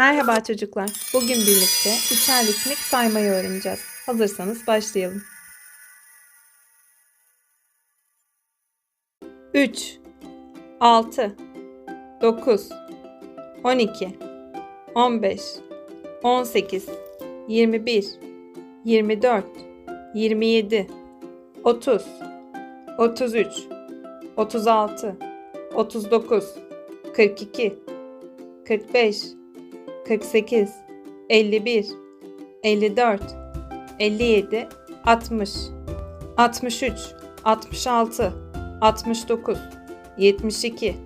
Merhaba çocuklar. Bugün birlikte üçer ritmik saymayı öğreneceğiz. Hazırsanız başlayalım. 3 6 9 12 15 18 21 24 27 30 33 36 39 42 45 48 51 54 57 60 63 66 69 72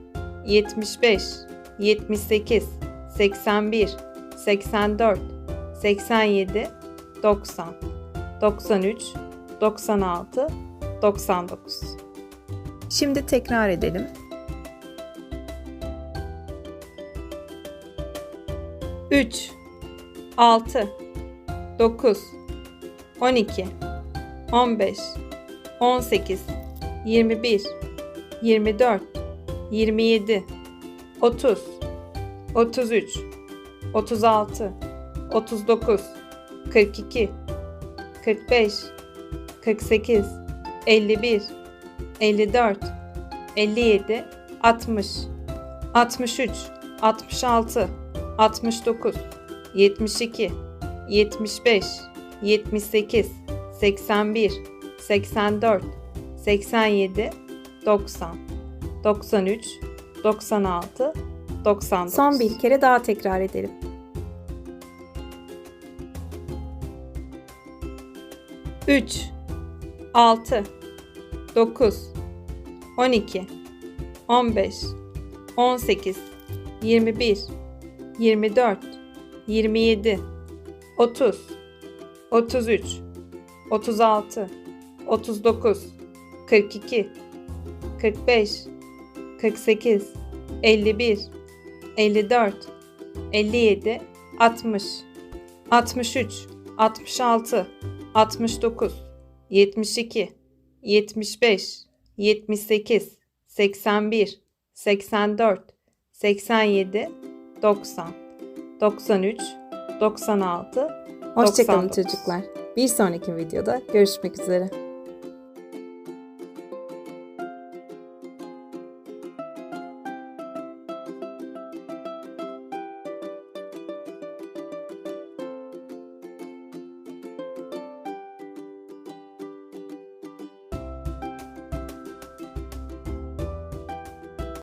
75 78 81 84 87 90 93 96 99 Şimdi tekrar edelim. 3 6 9 12 15 18 21 24 27 30 33 36 39 42 45 48 51 54 57 60 63 66 69 72 75 78 81 84 87 90 93 96 99 Son bir kere daha tekrar edelim. Üç, altı, dokuz, on iki, on beş, on sekiz, yirmi bir, 24 27 30 33 36 39 42 45 48 51 54 57 60 63 66 69 72 75 78 81 84 87 90, 93, 96, Hoşçakalın 99. çocuklar. Bir sonraki videoda görüşmek üzere.